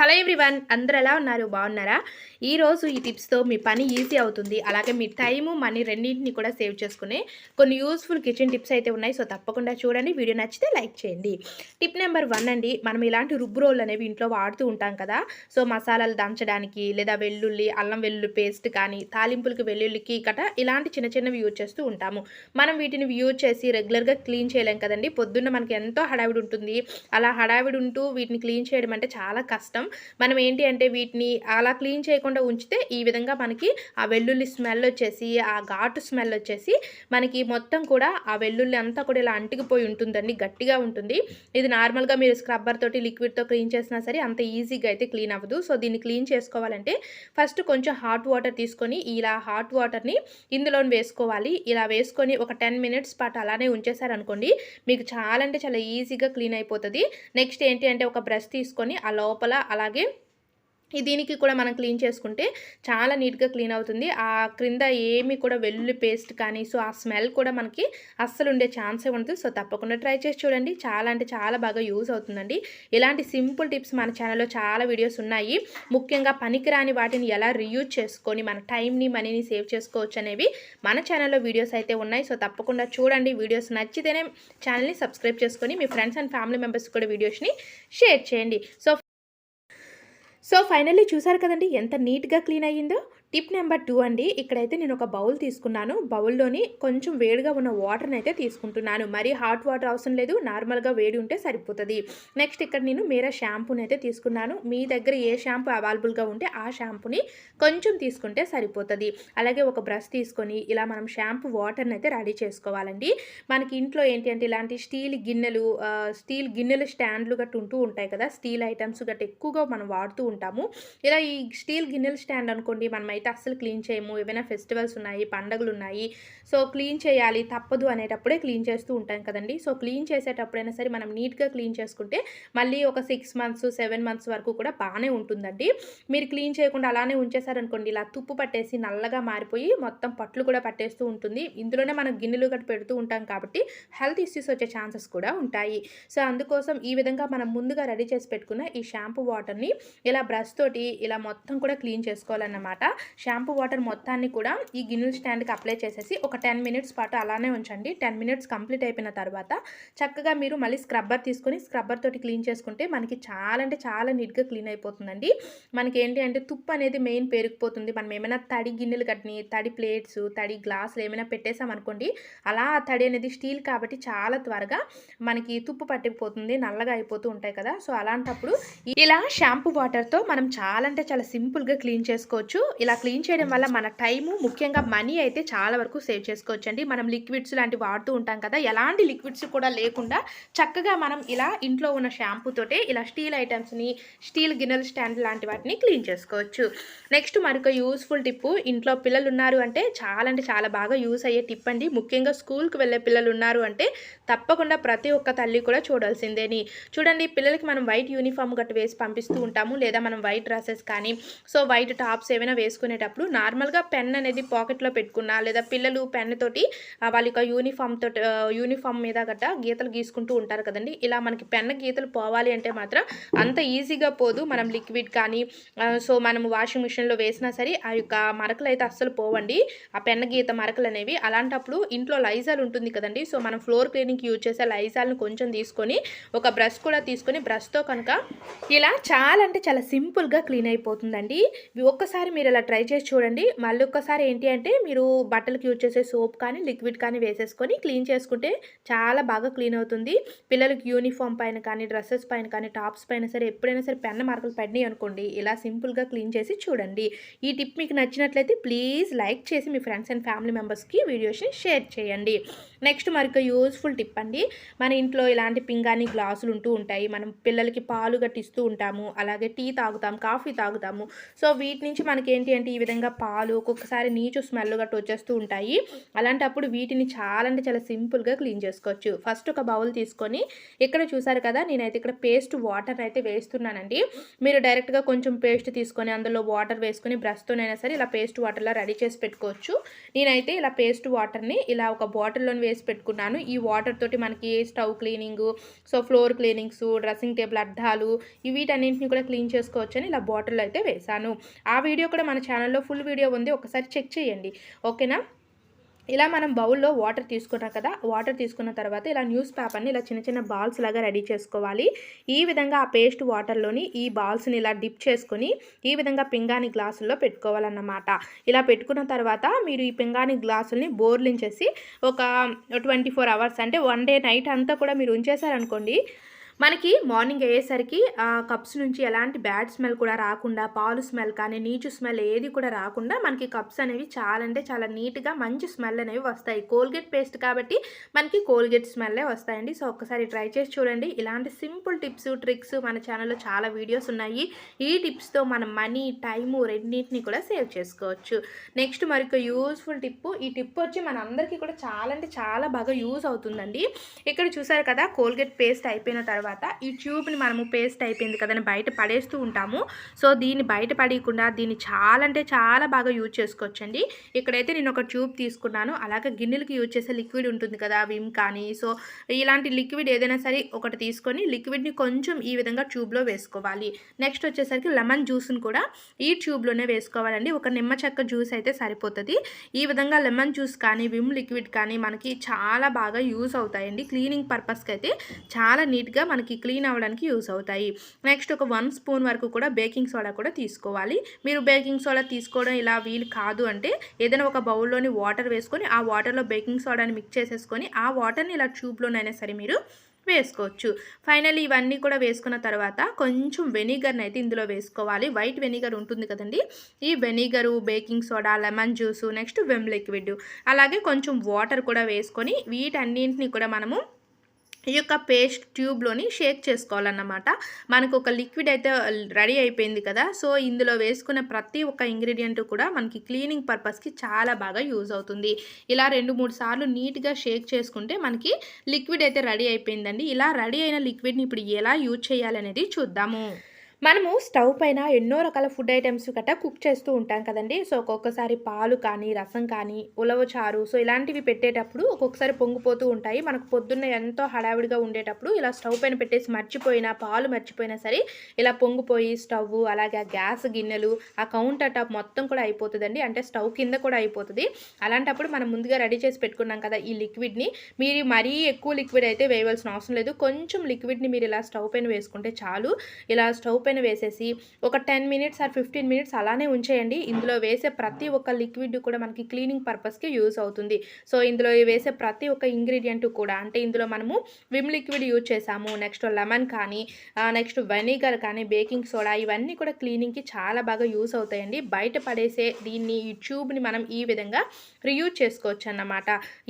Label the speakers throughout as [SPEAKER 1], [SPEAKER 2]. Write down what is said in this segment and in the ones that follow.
[SPEAKER 1] Hello everyone అందరు ఎలా ఉన్నారు? బాగున్నారా? ఈరోజు ఈ టిప్స్తో మీ పని ఈజీ అవుతుంది. అలాగే మీ టైము మనీ రెండింటిని కూడా సేవ్ చేసుకునే కొన్ని యూస్ఫుల్ కిచెన్ టిప్స్ అయితే ఉన్నాయి. సో తప్పకుండా చూడండి. వీడియో నచ్చితే లైక్ చేయండి. టిప్ నెంబర్ వన్ అండి మనం ఇలాంటి రుబ్బు రోళ్ళు అనేవి ఇంట్లో వాడుతూ ఉంటాం కదా. సో మసాలాలు దంచడానికి లేదా వెల్లుల్లి అల్లం వెల్లుల్లి పేస్ట్ కానీ తాలింపులకి వెల్లుల్లికి గట ఇలాంటి చిన్న చిన్నవి యూజ్ చేస్తూ ఉంటాము. మనం వీటిని యూజ్ చేసి రెగ్యులర్గా క్లీన్ చేయలేం కదండి. పొద్దున్న మనకి ఎంతో హడావిడి ఉంటుంది. అలా హడావిడి ఉంటూ వీటిని క్లీన్ చేయడం అంటే చాలా కష్టం. మనం ఏంటి అంటే వీటిని అలా క్లీన్ చేయకుండా ఉంచితే ఈ విధంగా మనకి ఆ వెల్లుల్లి స్మెల్ వచ్చేసి ఆ ఘాటు స్మెల్ వచ్చేసి మనకి మొత్తం కూడా ఆ వెల్లుల్లి అంతా కూడా ఇలా అంటికిపోయి ఉంటుందండి గట్టిగా ఉంటుంది. ఇది నార్మల్గా మీరు స్క్రబ్బర్ తోటి లిక్విడ్తో క్లీన్ చేసినా సరే అంత ఈజీగా అయితే క్లీన్ అవ్వదు. సో దీన్ని క్లీన్ చేసుకోవాలంటే ఫస్ట్ కొంచెం హాట్ వాటర్ తీసుకొని ఇలా హాట్ వాటర్ని ఇందులో వేసుకోవాలి. ఇలా వేసుకొని ఒక టెన్ మినిట్స్ పాటు అలానే ఉంచేసారనుకోండి మీకు చాలా అంటే చాలా ఈజీగా క్లీన్ అయిపోతుంది. నెక్స్ట్ ఏంటి అంటే ఒక బ్రష్ తీసుకొని ఆ లోపల అలాగే దీనికి కూడా మనం క్లీన్ చేసుకుంటే చాలా నీట్గా క్లీన్ అవుతుంది. ఆ క్రింద ఏమి కూడా వెల్లుల్లి పేస్ట్ కానీ సో ఆ స్మెల్ కూడా మనకి అస్సలు ఉండే ఛాన్సే ఉంటుంది సో తప్పకుండా ట్రై చేసి చూడండి. చాలా అంటే చాలా బాగా యూజ్ అవుతుందండి. ఇలాంటి సింపుల్ టిప్స్ మన ఛానల్లో చాలా వీడియోస్ ఉన్నాయి. ముఖ్యంగా పనికిరాని వాటిని ఎలా రీయూజ్ చేసుకొని మన టైంని మనీని సేవ్ చేసుకోవచ్చు అనేవి మన ఛానల్లో వీడియోస్ అయితే ఉన్నాయి. సో తప్పకుండా చూడండి. వీడియోస్ నచ్చితేనే ఛానల్ని సబ్స్క్రైబ్ చేసుకొని మీ ఫ్రెండ్స్ అండ్ ఫ్యామిలీ మెంబర్స్ కూడా వీడియోస్ని షేర్ చేయండి. సో సో ఫైనల్లీ చూసారు కదండి ఎంత నీట్గా క్లీన్ అయ్యిందో. టిప్ నెంబర్ టూ అండి ఇక్కడైతే నేను ఒక బౌల్ తీసుకున్నాను. బౌల్లోని కొంచెం వేడిగా ఉన్న వాటర్ని అయితే తీసుకుంటున్నాను. మరీ హాట్ వాటర్ అవసరం లేదు నార్మల్గా వేడి ఉంటే సరిపోతుంది. నెక్స్ట్ ఇక్కడ నేను మీరా షాంపూని అయితే తీసుకున్నాను. మీ దగ్గర ఏ షాంపూ అవైలబుల్గా ఉంటే ఆ షాంపూని కొంచెం తీసుకుంటే సరిపోతుంది. అలాగే ఒక బ్రష్ తీసుకొని ఇలా మనం షాంపూ వాటర్ని అయితే రెడీ చేసుకోవాలండి. మనకి ఇంట్లో ఏంటి అంటే ఇలాంటి స్టీల్ గిన్నెలు స్టీల్ గిన్నెలు స్టాండ్లు గట్టు ఉంటూ ఉంటాయి కదా స్టీల్ ఐటమ్స్ గట్టు ఎక్కువగా మనం వాడుతూ ఉంటాము. ఇలా ఈ స్టీల్ గిన్నెల స్టాండ్ అనుకోండి మనం అయితే అస్సలు క్లీన్ చేయము. ఏవైనా ఫెస్టివల్స్ ఉన్నాయి పండగలు ఉన్నాయి. సో క్లీన్ చేయాలి తప్పదు అనేటప్పుడే క్లీన్ చేస్తూ ఉంటాం కదండి. సో క్లీన్ చేసేటప్పుడైనా సరే మనం నీట్గా క్లీన్ చేసుకుంటే మళ్ళీ ఒక సిక్స్ మంత్స్ సెవెన్ మంత్స్ వరకు కూడా బాగానే ఉంటుందండి. మీరు క్లీన్ చేయకుండా అలానే ఉంచేసారనుకోండి ఇలా తుప్పు పట్టేసి నల్లగా మారిపోయి మొత్తం పట్లు కూడా పట్టేస్తూ ఉంటుంది. ఇందులోనే మనం గిన్నెలు గట్ట పెడుతూ ఉంటాం కాబట్టి హెల్త్ ఇష్యూస్ వచ్చే ఛాన్సెస్ కూడా ఉంటాయి. సో అందుకోసం ఈ విధంగా మనం ముందుగా రెడీ చేసి పెట్టుకున్న ఈ షాంపూ వాటర్ని ఇలా బ్రష్ తోటి ఇలా మొత్తం కూడా క్లీన్ చేసుకోవాలన్నమాట. షాంపూ వాటర్ మొత్తాన్ని కూడా ఈ గిన్నెల స్టాండ్కి అప్లై చేసేసి ఒక టెన్ మినిట్స్ పాటు అలానే ఉంచండి. టెన్ మినిట్స్ కంప్లీట్ అయిపోయిన తర్వాత చక్కగా మీరు మళ్ళీ స్క్రబ్బర్ తీసుకొని స్క్రబ్బర్ తోటి క్లీన్ చేసుకుంటే మనకి చాలా అంటే చాలా నీట్గా క్లీన్ అయిపోతుందండి. మనకి ఏంటి అంటే తుప్పు అనేది మెయిన్ పేరుకుపోతుంది. మనం ఏమైనా తడి గిన్నెలు కట్టిని తడి ప్లేట్స్ తడి గ్లాసులు ఏమైనా పెట్టేసామనుకోండి అలా తడి అనేది స్టీల్ కాబట్టి చాలా త్వరగా మనకి తుప్పు పట్టిపోతుంది నల్లగా అయిపోతూ ఉంటాయి కదా. సో అలాంటప్పుడు ఇలా షాంపూ వాటర్తో మనం చాలా అంటే చాలా సింపుల్గా క్లీన్ చేసుకోవచ్చు. ఇలా క్లీన్ చేయడం వల్ల మన టైము ముఖ్యంగా మనీ అయితే చాలా వరకు సేవ్ చేసుకోవచ్చు అండి మనం లిక్విడ్స్ లాంటివి వాడుతూ ఉంటాం కదా ఎలాంటి లిక్విడ్స్ కూడా లేకుండా చక్కగా మనం ఇలా ఇంట్లో ఉన్న షాంపూ తోటే ఇలా స్టీల్ ఐటమ్స్ని స్టీల్ గిన్నెల స్టాండ్ లాంటి వాటిని క్లీన్ చేసుకోవచ్చు. నెక్స్ట్ మరొక యూస్ఫుల్ టిప్పు ఇంట్లో పిల్లలు ఉన్నారు అంటే చాలా అంటే చాలా బాగా యూస్ అయ్యే టిప్ అండి. ముఖ్యంగా స్కూల్కి వెళ్ళే పిల్లలు ఉన్నారు అంటే తప్పకుండా ప్రతి ఒక్క తల్లి కూడా చూడాల్సిందేని. చూడండి పిల్లలకి మనం వైట్ యూనిఫామ్ గట్ట వేసి పంపిస్తూ ఉంటాము లేదా మనం వైట్ డ్రెస్సెస్ కానీ సో వైట్ టాప్స్ ఏమైనా వేసుకునేటప్పుడు నార్మల్గా పెన్ అనేది పాకెట్లో పెట్టుకున్నా లేదా పిల్లలు పెన్ తోటి వాళ్ళ యొక్క యూనిఫామ్ తోటి యూనిఫామ్ మీద గట్ట గీతలు గీసుకుంటూ ఉంటారు కదండి. ఇలా మనకి పెన్ గీతలు పోవాలి అంటే మాత్రం అంత ఈజీగా పోదు. మనం లిక్విడ్ కానీ సో మనం వాషింగ్ మిషన్లో వేసినా సరే ఆ యొక్క మరకలు అయితే అస్సలు పోవండి. ఆ పెన్న గీత మరకలు అనేవి అలాంటప్పుడు ఇంట్లో లైజాల్ ఉంటుంది కదండి. సో మనం ఫ్లోర్ క్లీనింగ్కి యూజ్ చేసే లైజాల్ని కొంచెం తీసుకొని ఒక బ్రష్ కూడా తీసుకొని బ్రష్తో కనుక ఇలా చాలా అంటే చాలా సింపుల్గా క్లీన్ అయిపోతుందండి. ఒక్కసారి మీరు ఇలా ట్రై చేసి చూడండి. మళ్ళీ ఒక్కసారి ఏంటి అంటే మీరు బట్టలకు యూజ్ చేసే సోప్ కానీ లిక్విడ్ కానీ వేసేసుకొని క్లీన్ చేసుకుంటే చాలా బాగా క్లీన్ అవుతుంది. పిల్లలకి యూనిఫామ్ పైన కానీ డ్రెస్సెస్ పైన కానీ టాప్స్ పైన సరే ఎప్పుడైనా సరే పెన్న మార్కులు పడినాయి అనుకోండి ఇలా సింపుల్గా క్లీన్ చేసి చూడండి. ఈ టిప్ మీకు నచ్చినట్లయితే ప్లీజ్ లైక్ చేసి మీ ఫ్రెండ్స్ అండ్ ఫ్యామిలీ మెంబర్స్కి వీడియోస్ని షేర్ చేయండి. నెక్స్ట్ మరొక యూస్ఫుల్ టిప్ అండి. మన ఇంట్లో ఇలాంటి పింగాణి గ్లాసులు ఉంటూ ఉంటాయి. మనం పిల్లలకి పాలు గట్టిస్తూ ఉంటాము. అలాగే టీ తాగుతాం కాఫీ తాగుతాము. సో వీటి నుంచి మనకి ఏంటి అంటే ఈ విధంగా పాలు ఒక్కొక్కసారి నీచు స్మెల్ గట్టు వచ్చేస్తూ ఉంటాయి. అలాంటప్పుడు వీటిని చాలా అంటే చాలా సింపుల్గా క్లీన్ చేసుకోవచ్చు. ఫస్ట్ ఒక బౌల్ తీసుకొని ఇక్కడ చూసారు కదా నేనైతే ఇక్కడ పేస్ట్ వాటర్ అయితే వేస్తున్నానండి. మీరు డైరెక్ట్గా కొంచెం పేస్ట్ తీసుకొని అందులో వాటర్ వేసుకొని బ్రష్తోనైనా సరే ఇలా పేస్ట్ వాటర్లో రెడీ చేసి పెట్టుకోవచ్చు. నేనైతే ఇలా పేస్ట్ వాటర్ని ఇలా ఒక బాటిల్లో వేసి పెట్టుకున్నాను. ఈ వాటర్ తోటి మనకి stove cleaning so floor cleanings dressing table అద్దాలు ఈ వీటన్నింటిని కూడా క్లీన్ చేసుకోవచ్చు అని ఇలా బాటిల్లో అయితే వేశాను. ఆ వీడియో కూడా మన ఛానల్లో ఫుల్ వీడియో ఉంది ఒకసారి చెక్ చేయండి. ఓకేనా ఇలా మనం బౌల్లో వాటర్ తీసుకున్నాం కదా వాటర్ తీసుకున్న తర్వాత ఇలా న్యూస్ పేపర్ని ఇలా చిన్న చిన్న బాల్స్ లాగా రెడీ చేసుకోవాలి. ఈ విధంగా ఆ పేస్ట్ వాటర్లోని ఈ బాల్స్ని ఇలా డిప్ చేసుకొని ఈ విధంగా పింగాని గ్లాసుల్లో పెట్టుకోవాలన్నమాట. ఇలా పెట్టుకున్న తర్వాత మీరు ఈ పింగాని గ్లాసుల్ని బోర్లించేసి ఒక ట్వంటీ ఫోర్ అవర్స్ అంటే వన్ డే నైట్ అంతా కూడా మీరు ఉంచేశారనుకోండి మనకి మార్నింగ్ అయ్యేసరికి ఆ కప్స్ నుంచి ఎలాంటి బ్యాడ్ స్మెల్ కూడా రాకుండా పాలు స్మెల్ కానీ నీచు స్మెల్ ఏది కూడా రాకుండా మనకి కప్స్ అనేవి చాలా అంటే చాలా నీట్గా మంచి స్మెల్ అనేవి వస్తాయి. కోల్గేట్ పేస్ట్ కాబట్టి మనకి కోల్గేట్ స్మెల్లే వస్తాయండి. సో ఒక్కసారి ట్రై చేసి చూడండి. ఇలాంటి సింపుల్ టిప్స్ ట్రిక్స్ మన ఛానల్లో చాలా వీడియోస్ ఉన్నాయి. ఈ టిప్స్తో మనం మనీ టైము రెండింటిని కూడా సేవ్ చేసుకోవచ్చు. నెక్స్ట్ మరొక యూస్ఫుల్ టిప్ ఈ టిప్ వచ్చి మన అందరికీ కూడా చాలా అంటే చాలా బాగా యూజ్ అవుతుందండి. ఇక్కడ చూసారు కదా కోల్గేట్ పేస్ట్ అయిపోయిన తర్వాత ఈ ట్యూబ్ని మనము పేస్ట్ అయిపోయింది కదని బయట పడేస్తూ ఉంటాము. సో దీన్ని బయట పడేయకుండా దీన్ని చాలా అంటే చాలా బాగా యూజ్ చేసుకోవచ్చండి. ఇక్కడైతే నేను ఒక ట్యూబ్ తీసుకున్నాను. అలాగే గిన్నెలకి యూజ్ చేసే లిక్విడ్ ఉంటుంది కదా విమ్ కానీ. సో ఇలాంటి లిక్విడ్ ఏదైనా సరే ఒకటి తీసుకొని లిక్విడ్ని కొంచెం ఈ విధంగా ట్యూబ్లో వేసుకోవాలి. నెక్స్ట్ వచ్చేసరికి లెమన్ జ్యూస్ని కూడా ఈ ట్యూబ్లోనే వేసుకోవాలండి. ఒక నిమ్మ చెక్క జ్యూస్ అయితే సరిపోతుంది. ఈ విధంగా లెమన్ జ్యూస్ కానీ విమ్ లిక్విడ్ కానీ మనకి చాలా బాగా యూజ్ అవుతాయండి. క్లీనింగ్ పర్పస్కి అయితే చాలా నీట్గా మనకి మనకి క్లీన్ అవ్వడానికి యూస్ అవుతాయి. నెక్స్ట్ ఒక వన్ స్పూన్ వరకు కూడా బేకింగ్ సోడా కూడా తీసుకోవాలి. మీరు బేకింగ్ సోడా తీసుకోవడం ఇలా వీలు కాదు అంటే ఏదైనా ఒక బౌల్లోని వాటర్ వేసుకొని ఆ వాటర్లో బేకింగ్ సోడాని మిక్స్ చేసేసుకొని ఆ వాటర్ని ఇలా ట్యూబ్లోనైనా సరే మీరు వేసుకోవచ్చు. ఫైనల్ ఇవన్నీ కూడా వేసుకున్న తర్వాత కొంచెం వెనిగర్ని అయితే ఇందులో వేసుకోవాలి. వైట్ వెనిగర్ ఉంటుంది కదండి. ఈ vinegar baking soda lemon juice next Vim liquid. అలాగే కొంచెం వాటర్ కూడా వేసుకొని వీటన్నింటినీ కూడా మనము ఈ యొక్క పేస్ట్ ట్యూబ్లోని షేక్ చేసుకోవాలన్నమాట. మనకు ఒక లిక్విడ్ అయితే రెడీ అయిపోయింది కదా. సో ఇందులో వేసుకున్న ప్రతి ఒక్క ఇంగ్రీడియంట్ కూడా మనకి క్లీనింగ్ పర్పస్కి చాలా బాగా యూజ్ అవుతుంది. ఇలా రెండు మూడు సార్లు నీట్గా షేక్ చేసుకుంటే మనకి లిక్విడ్ అయితే రెడీ అయిపోయిందండి. ఇలా రెడీ అయిన లిక్విడ్ని ఇప్పుడు ఎలా యూజ్ చేయాలనేది చూద్దాము. మనము స్టవ్ పైన ఎన్నో రకాల ఫుడ్ ఐటమ్స్ గట్రా కుక్ చేస్తూ ఉంటాం కదండి. సో ఒక్కొక్కసారి పాలు కానీ రసం కానీ ఉలవ చారు సో ఇలాంటివి పెట్టేటప్పుడు ఒక్కొక్కసారి పొంగిపోతూ ఉంటాయి. మనకు పొద్దున్న ఎంతో హడావిడిగా ఉండేటప్పుడు ఇలా స్టవ్ పైన పెట్టేసి మర్చిపోయినా పాలు మర్చిపోయినా సరే ఇలా పొంగిపోయి స్టవ్ అలాగే ఆ గ్యాస్ గిన్నెలు ఆ కౌంటర్ టాప్ మొత్తం కూడా అయిపోతుందండి. అంటే స్టవ్ కింద కూడా అయిపోతుంది. అలాంటప్పుడు మనం ముందుగా రెడీ చేసి పెట్టుకున్నాం కదా ఈ లిక్విడ్ని మీరు మరీ ఎక్కువ లిక్విడ్ అయితే వేయవలసిన అవసరం లేదు. కొంచెం లిక్విడ్ని మీరు ఇలా స్టవ్ పైన వేసుకుంటే చాలు. ఇలా స్టవ్ పైన వేసేసి ఒక ten minutes or fifteen minutes అలానే ఉంచేయండి. ఇందులో వేసే ప్రతి ఒక్క లిక్విడ్ కూడా మనకి క్లీనింగ్ పర్పస్కి యూజ్ అవుతుంది. సో ఇందులో వేసే ప్రతి ఒక్క ఇంగ్రీడియంట్ కూడా అంటే ఇందులో మనము విమ్ లిక్విడ్ యూజ్ చేసాము. నెక్స్ట్ లెమన్ కానీ నెక్స్ట్ వెనిగర్ కానీ బేకింగ్ సోడా ఇవన్నీ కూడా క్లీనింగ్కి చాలా బాగా యూస్ అవుతాయండి. బయట పడేసే దీన్ని ఈ ట్యూబ్ని మనం ఈ విధంగా రియూజ్ చేసుకోవచ్చు అన్నమాట.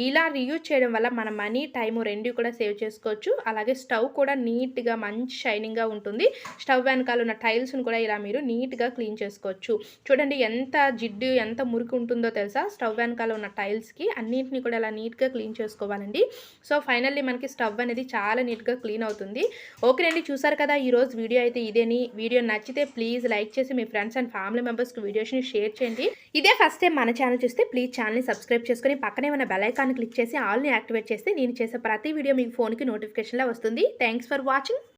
[SPEAKER 1] ఇలా రియూజ్ చేయడం వల్ల మన మనీ టైము రెండు కూడా సేవ్ చేసుకోవచ్చు. అలాగే స్టవ్ కూడా నీట్గా మంచి షైనింగ్గా ఉంటుంది. స్టవ్ వెనకాల ఉన్న టైల్స్ని కూడా ఇలా మీరు నీట్గా క్లీన్ చేసుకోవచ్చు. చూడండి ఎంత జిడ్డు ఎంత మురికి ఉంటుందో తెలుసా? స్టవ్ వెనకాల ఉన్న టైల్స్కి అన్నింటినీ కూడా ఇలా నీట్గా క్లీన్ చేసుకోవాలండి. సో ఫైనల్లీ మనకి స్టవ్ అనేది చాలా నీట్గా క్లీన్ అవుతుంది. ఓకేనండి చూసారు కదా ఈరోజు వీడియో అయితే ఇదేని. వీడియో నచ్చితే ప్లీజ్ లైక్ చేసి మీ ఫ్రెండ్స్ అండ్ ఫ్యామిలీ మెంబర్స్కి వీడియోస్ని షేర్ చేయండి. ఇదే ఫస్ట్ టైం మన ఛానల్ చూస్తే ప్లీజ్ ఛానల్ని సబ్స్క్రైబ్ చేసుకొని పక్కనే ఉన్న బెలైకాన్ని క్లిక్ చేసి ఆల్ని యాక్టివేట్ చేస్తే నేను చేసే ప్రతి వీడియో మీకు ఫోన్కి నోటిఫికేషన్లో వస్తుంది. Thanks for watching.